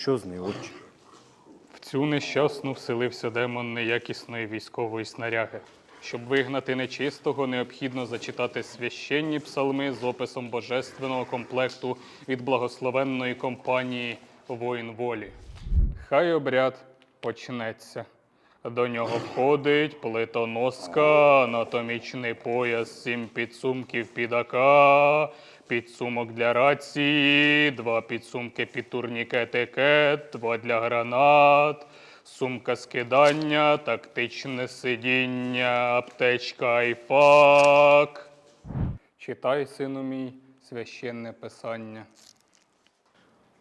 Що з нею, отче? В цю нещасну вселився демон неякісної військової снаряги. Щоб вигнати нечистого, необхідно зачитати священні псалми з описом божественного комплекту від благословенної компанії Воїн волі. Хай обряд почнеться. До нього входить плитоноска, анатомічний пояс, сім підсумків під АК, підсумок для рації, два підсумки під турнікет, екет, два для гранат, сумка скидання, тактичне сидіння, аптечка айфак. Читай, сину мій, священне писання.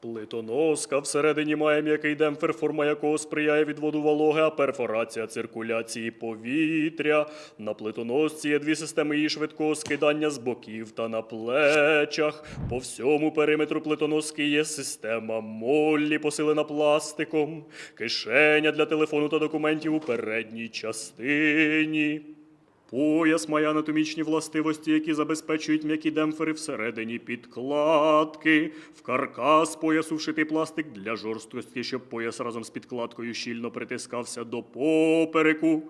Плитоноска всередині має м'який демпфер, форма якого сприяє відводу вологи, а перфорація циркуляції повітря. На плитоносці є дві системи її швидкого скидання з боків та на плечах. По всьому периметру плитоноски є система Моллі, посилена пластиком, кишеня для телефону та документів у передній частині. Пояс має анатомічні властивості, які забезпечують м'які демпфери всередині підкладки. В каркас поясу вшитий пластик для жорсткості, щоб пояс разом з підкладкою щільно притискався до попереку.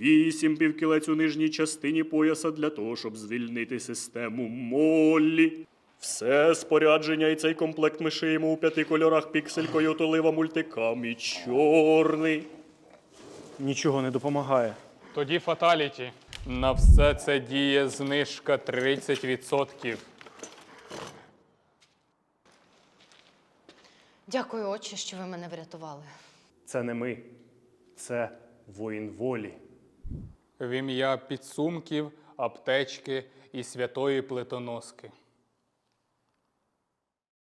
Вісім півкілець у нижній частині пояса для того, щоб звільнити систему Моллі. Все спорядження і цей комплект ми шиємо у п'яти кольорах піксель, койот, олива, мультикам і чорний. Нічого не допомагає. Тоді фаталіті. На все це діє знижка 30%. Дякую, отче, що ви мене врятували. Це не ми, це воїн волі. В ім'я підсумків, аптечки і святої плитоноски.